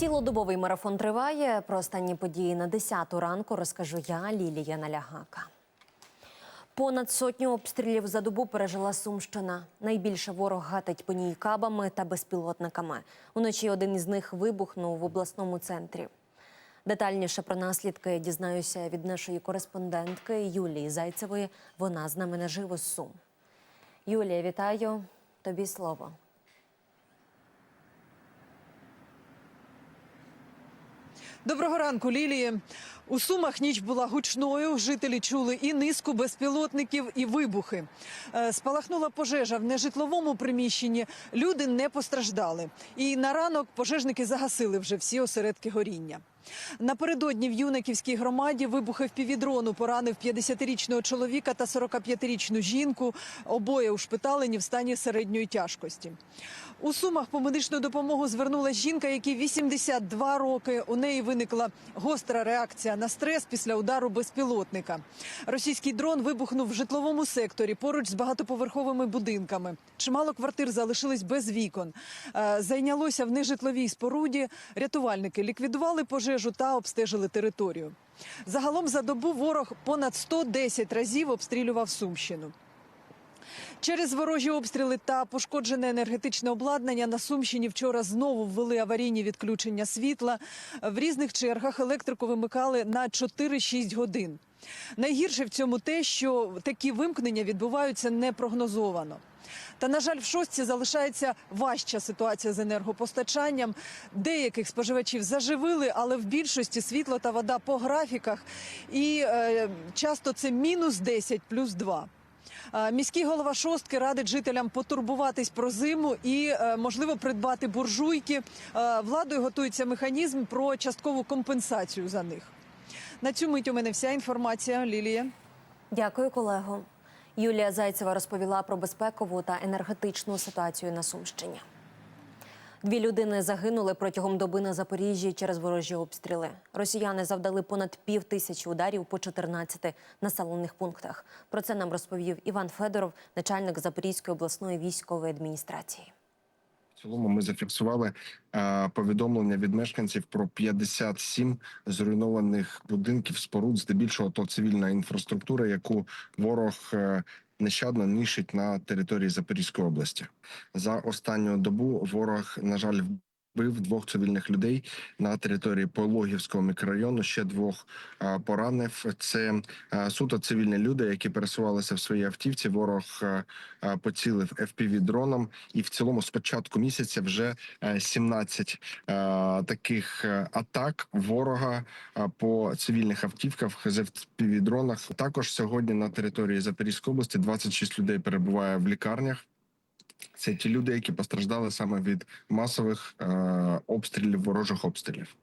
Цілодобовий марафон триває. Про останні події на 10 ранку розкажу я, Лілія Налягака. Понад сотню обстрілів за добу пережила Сумщина. Найбільше ворог гатить по ній кабами та безпілотниками. Уночі один із них вибухнув в обласному центрі. Детальніше про наслідки дізнаюся від нашої кореспондентки Юлії Зайцевої. Вона з нами наживо з Сум. Юлія, вітаю. Тобі слово. Доброго ранку, Лілії. У Сумах ніч була гучною. Жителі чули і низку безпілотників, і вибухи. Е, Спалахнула пожежа в нежитловому приміщенні. Люди не постраждали. І на ранок пожежники загасили вже всі осередки горіння. Напередодні в Юнаківській громаді вибухи в півдрону поранив 50-річного чоловіка та 45-річну жінку. Обоє ушпиталені в стані середньої тяжкості. У Сумах по медичну допомогу звернулася жінка, якій 82 роки. У неї виникла гостра реакція на стрес після удару безпілотника. Російський дрон вибухнув в житловому секторі поруч з багатоповерховими будинками. Чимало квартир залишились без вікон. Е, Зайнялося в нежитловій споруді. Рятувальники ліквідували пожежу та обстежили територію. Загалом за добу ворог понад 110 разів обстрілював Сумщину. Через ворожі обстріли та пошкоджене енергетичне обладнання на Сумщині вчора знову ввели аварійні відключення світла. В різних чергах електрику вимикали на 4-6 годин. Найгірше в цьому те, що такі вимкнення відбуваються непрогнозовано. Та, на жаль, в шостці залишається важча ситуація з енергопостачанням. Деяких споживачів заживили, але в більшості світло та вода по графіках. І е, часто це мінус 10 плюс 2. Е, Міський голова шостки радить жителям потурбуватись про зиму і, е, можливо, придбати буржуйки. Е, Владою готується механізм про часткову компенсацію за них. На цю мить у мене вся інформація. Лілія. Дякую, колего. Юлія Зайцева розповіла про безпекову та енергетичну ситуацію на Сумщині. Дві людини загинули протягом доби на Запоріжжі через ворожі обстріли. Росіяни завдали понад пів тисячі ударів по 14 населених пунктах. Про це нам розповів Іван Федоров, начальник Запорізької обласної військової адміністрації. Цілому ми зафіксували е, повідомлення від мешканців про 57 зруйнованих будинків, споруд, здебільшого то цивільна інфраструктура, яку ворог е, нещадно нищить на території Запорізької області. За останню добу ворог, на жаль, вбив двох цивільних людей на території Пологівського мікрорайону. Ще двох е, поранив. Це е, суто цивільні люди, які пересувалися в своїй автівці. Ворог е, поцілив fpv дроном, і в цілому з початку місяця вже е, 17 е, таких е, атак ворога по цивільних автівках з fpv дронах. Також сьогодні на території Запорізької області 26 людей перебуває в лікарнях. Це ті люди, які постраждали саме від масових е, обстрілів, ворожих обстрілів.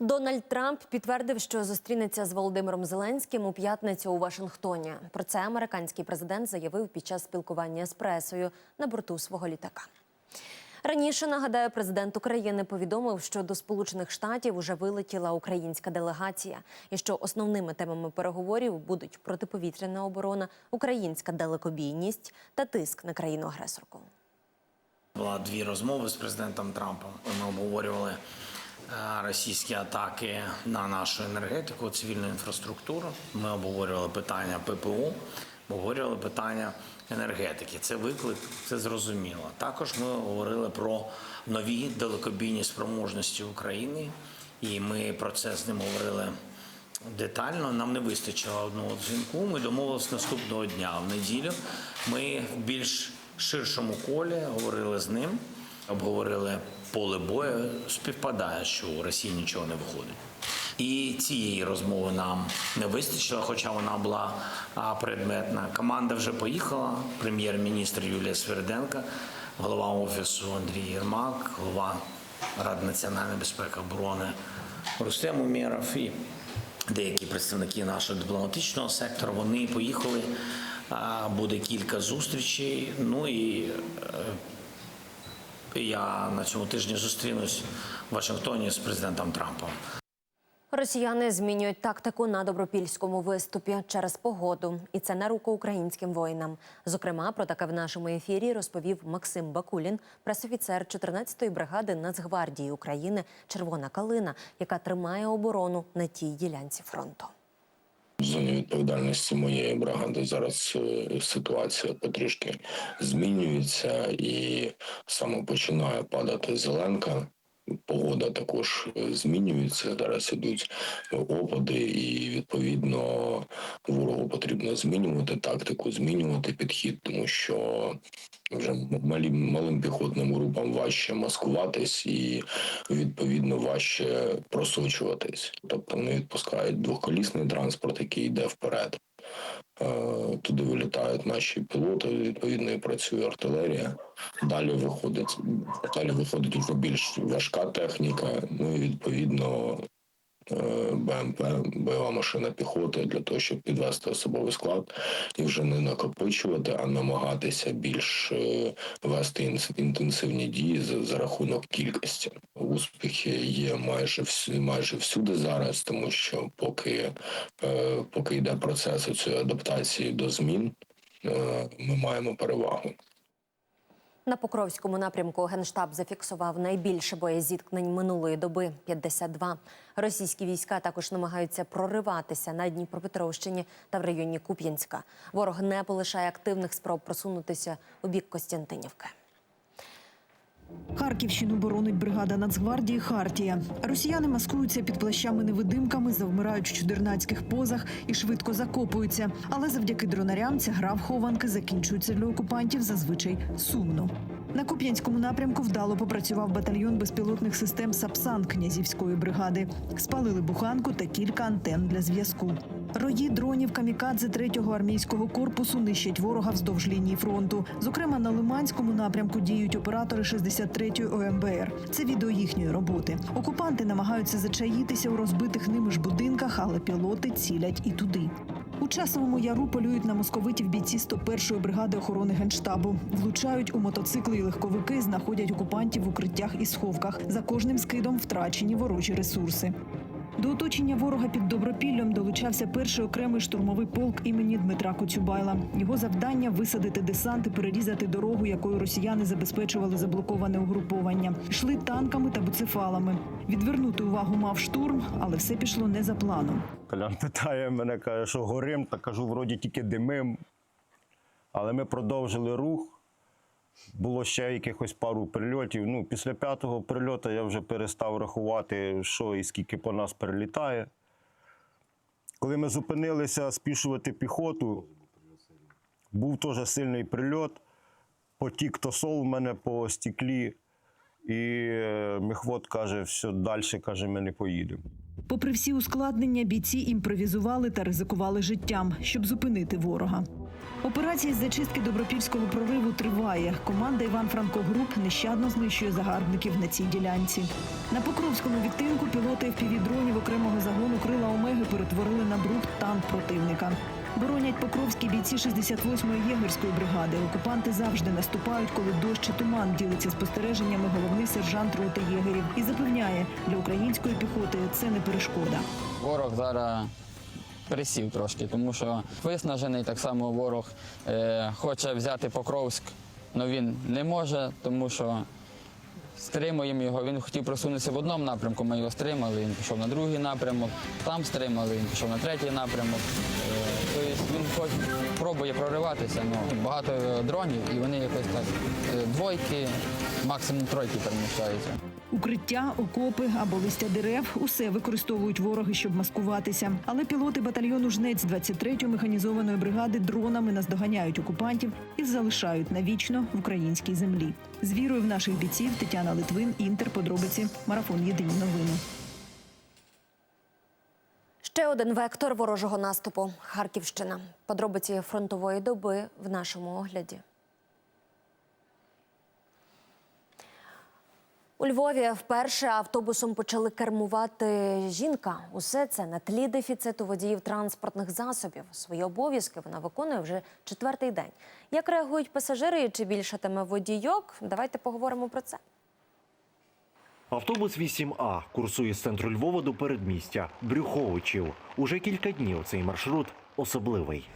Дональд Трамп підтвердив, що зустрінеться з Володимиром Зеленським у п'ятницю у Вашингтоні. Про це американський президент заявив під час спілкування з пресою на борту свого літака. Раніше нагадаю, президент України повідомив, що до Сполучених Штатів уже вилетіла українська делегація, і що основними темами переговорів будуть протиповітряна оборона, українська далекобійність та тиск на країну агресорку. Була дві розмови з президентом Трампом. Ми обговорювали е, російські атаки на нашу енергетику, цивільну інфраструктуру. Ми обговорювали питання ППО, обговорювали питання енергетики. Це виклик, це зрозуміло. Також ми говорили про нові далекобійні спроможності України, і ми про це з ним говорили детально. Нам не вистачило одного дзвінку. Ми домовилися наступного дня. В неділю ми в більш ширшому колі говорили з ним, обговорили поле бою. Співпадає, що у Росії нічого не виходить. І цієї розмови нам не вистачило, хоча вона була предметна. Команда вже поїхала. Прем'єр-міністр Юлія Сверденка, голова офісу Андрій Єрмак, голова Ради національної безпеки оборони Рустем Умєров і деякі представники нашого дипломатичного сектору. Вони поїхали. Буде кілька зустрічей. Ну і е, я на цьому тижні зустрінусь в Вашингтоні з президентом Трампом. Росіяни змінюють тактику на добропільському виступі через погоду, і це на руку українським воїнам. Зокрема, про таке в нашому ефірі розповів Максим Бакулін, пресофіцер 14-ї бригади Нацгвардії України Червона калина, яка тримає оборону на тій ділянці фронту. Зоні відповідальності моєї бригади зараз е, ситуація потрішки змінюється і саме починає падати зеленка. Погода також е, змінюється. Зараз ідуть опади, і відповідно ворогу потрібно змінювати тактику, змінювати підхід, тому що вже малим малим піхотним групам важче маскуватись і відповідно важче просочуватись. Тобто вони відпускають двохколісний транспорт, який йде вперед. Е, Туди вилітають наші пілоти, відповідно і працює артилерія. Далі виходить далі виходить вже більш важка техніка. Ну і відповідно БМП, бойова машина піхоти для того, щоб підвести особовий склад і вже не накопичувати, а намагатися більш е, вести інтенсивні дії за, за рахунок кількості. Успіхи є майже всі, майже всюди зараз, тому що поки, е, поки йде процес цієї адаптації до змін, е, ми маємо перевагу. На Покровському напрямку Генштаб зафіксував найбільше боєзіткнень минулої доби 52. Російські війська також намагаються прориватися на Дніпропетровщині та в районі Куп'янська. Ворог не полишає активних спроб просунутися у бік Костянтинівки. Харківщину боронить бригада Нацгвардії Хартія. Росіяни маскуються під плащами-невидимками, завмирають в чудернацьких позах і швидко закопуються. Але завдяки дронарям ця гра в хованки закінчується для окупантів зазвичай сумно. На Куп'янському напрямку вдало попрацював батальйон безпілотних систем Сапсан князівської бригади. Спалили буханку та кілька антенн для зв'язку. Рої дронів камікадзе 3-го армійського корпусу нищать ворога вздовж лінії фронту. Зокрема, на Лиманському напрямку діють оператори 63-ї ОМБР. Це відео їхньої роботи. Окупанти намагаються зачаїтися у розбитих ними ж будинках, але пілоти цілять і туди. У часовому яру полюють на московитів бійці 101-ї бригади охорони генштабу. Влучають у мотоцикли і легковики, знаходять окупантів в укриттях і сховках. За кожним скидом втрачені ворожі ресурси. До оточення ворога під Добропіллям долучався перший окремий штурмовий полк імені Дмитра Коцюбайла. Його завдання висадити десант і перерізати дорогу, якою росіяни забезпечували заблоковане угруповання. Йшли танками та буцефалами. Відвернути увагу мав штурм, але все пішло не за планом. Колян питає мене, каже, що горим, та кажу, вроді тільки димим. Але ми продовжили рух. Було ще якихось пару прильотів. Ну, після п'ятого прильоту я вже перестав рахувати, що і скільки по нас перелітає. Коли ми зупинилися спішувати піхоту, був теж сильний прильот. Потік тосол в мене по стеклі. І е, міхвод каже, все, далі каже, ми не поїдемо. Попри всі ускладнення, бійці імпровізували та ризикували життям, щоб зупинити ворога. Операція з зачистки добропільського прориву триває. Команда Іван Франко Груп нещадно знищує загарбників на цій ділянці. На Покровському відтинку пілоти FPV-дронів окремого загону крила Омеги перетворили на брухт танк противника. Боронять покровські бійці 68-ї єгерської бригади. Окупанти завжди наступають, коли дощ чи туман ділиться спостереженнями головний сержант роти єгерів і запевняє, для української піхоти це не перешкода. Ворог зараз присів трошки, тому що виснажений так само ворог е, хоче взяти Покровськ, але він не може, тому що стримуємо його. Він хотів просунутися в одному напрямку, ми його стримали, він пішов на другий напрямок, там стримали, він пішов на третій напрямок. Е, тобто він хоч пробує прориватися, але багато дронів і вони якось так е, двойки, максимум тройки переміщаються. Укриття, окопи або листя дерев усе використовують вороги, щоб маскуватися. Але пілоти батальйону жнець 23-ї механізованої бригади дронами наздоганяють окупантів і залишають навічно в українській землі. З вірою в наших бійців Тетяна Литвин, Інтер, подробиці, марафон Єдині новини. Ще один вектор ворожого наступу Харківщина. Подробиці фронтової доби в нашому огляді. У Львові вперше автобусом почали кермувати жінка. Усе це на тлі дефіциту водіїв транспортних засобів. Свої обов'язки вона виконує вже четвертий день. Як реагують пасажири і чи більше водійок? Давайте поговоримо про це. Автобус 8А курсує з центру Львова до передмістя Брюховичів. Уже кілька днів цей маршрут особливий.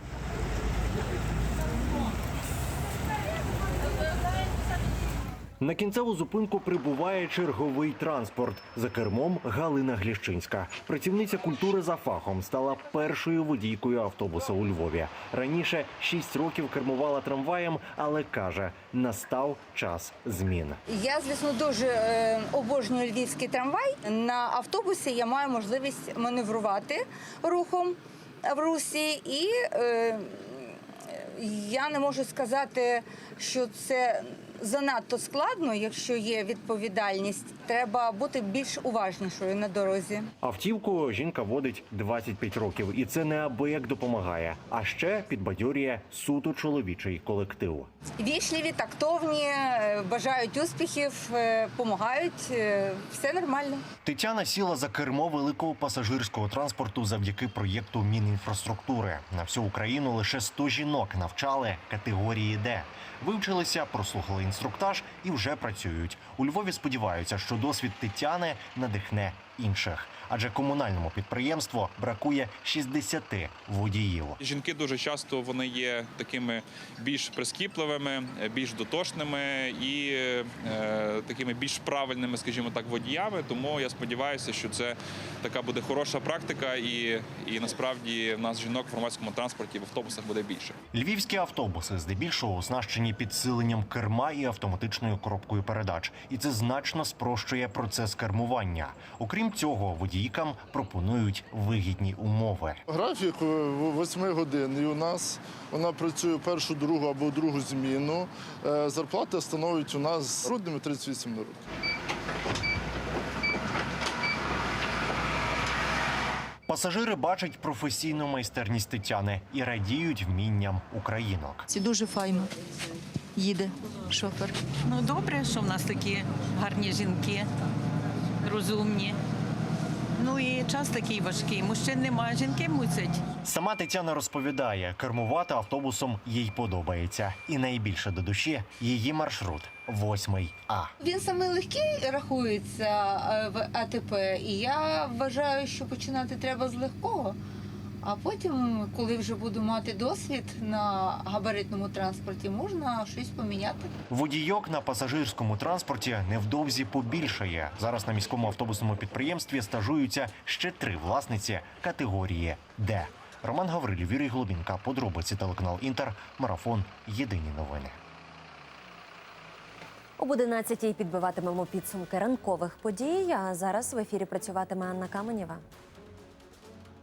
На кінцеву зупинку прибуває черговий транспорт. За кермом Галина Гліщинська. Працівниця культури за фахом стала першою водійкою автобуса у Львові. Раніше шість років кермувала трамваєм, але каже, настав час змін. Я, звісно, дуже е, обожнюю львівський трамвай. На автобусі я маю можливість маневрувати рухом в русі, і е, я не можу сказати, що це занадто складно, якщо є відповідальність. Треба бути більш уважнішою на дорозі. Автівку жінка водить 25 років, і це неабияк допомагає. А ще підбадьорює суто чоловічий колектив. Вічливі, тактовні, е, бажають успіхів, допомагають. Все нормально. Тетяна сіла за кермо великого пасажирського транспорту завдяки проєкту Мінінфраструктури. На всю Україну лише 100 жінок навчали категорії Д. Вивчилися, прослухали інструктаж і вже працюють. У Львові сподіваються, що досвід Тетяни надихне інших, адже комунальному підприємству бракує 60 водіїв. Жінки дуже часто вони є такими більш прискіпливими, більш дотошними і е, такими більш правильними, скажімо так, водіями. Тому я сподіваюся, що це така буде хороша практика, і, і насправді в нас жінок в громадському транспорті в автобусах буде більше. Львівські автобуси здебільшого оснащені підсиленням керма і автоматичною коробкою передач, і це значно спрощує процес кермування. Окрім цього, водійкам пропонують вигідні умови. Графік 8 годин, і у нас вона працює першу, другу або другу зміну. Е, Зарплата становить у нас з груднями 38 років. Пасажири бачать професійну майстерність Тетяни і радіють вмінням українок. Це дуже файно. Їде шофер. Ну добре, що в нас такі гарні жінки, розумні. Ну і час такий важкий. Мужчин немає, жінки мусять. Сама Тетяна розповідає, кермувати автобусом їй подобається, і найбільше до душі її маршрут восьмий А. Він саме легкий рахується е, в АТП, і я вважаю, що починати треба з легкого. А потім, коли вже буду мати досвід на габаритному транспорті, можна щось поміняти. Водійок на пасажирському транспорті невдовзі побільшає. Зараз на міському автобусному підприємстві стажуються ще три власниці категорії Д. Роман Гаврилів, Юрій Глобінка, подробиці телеканал Інтер, марафон. Єдині новини. Об 11-й підбиватимемо підсумки ранкових подій. А зараз в ефірі працюватиме Анна Каменєва.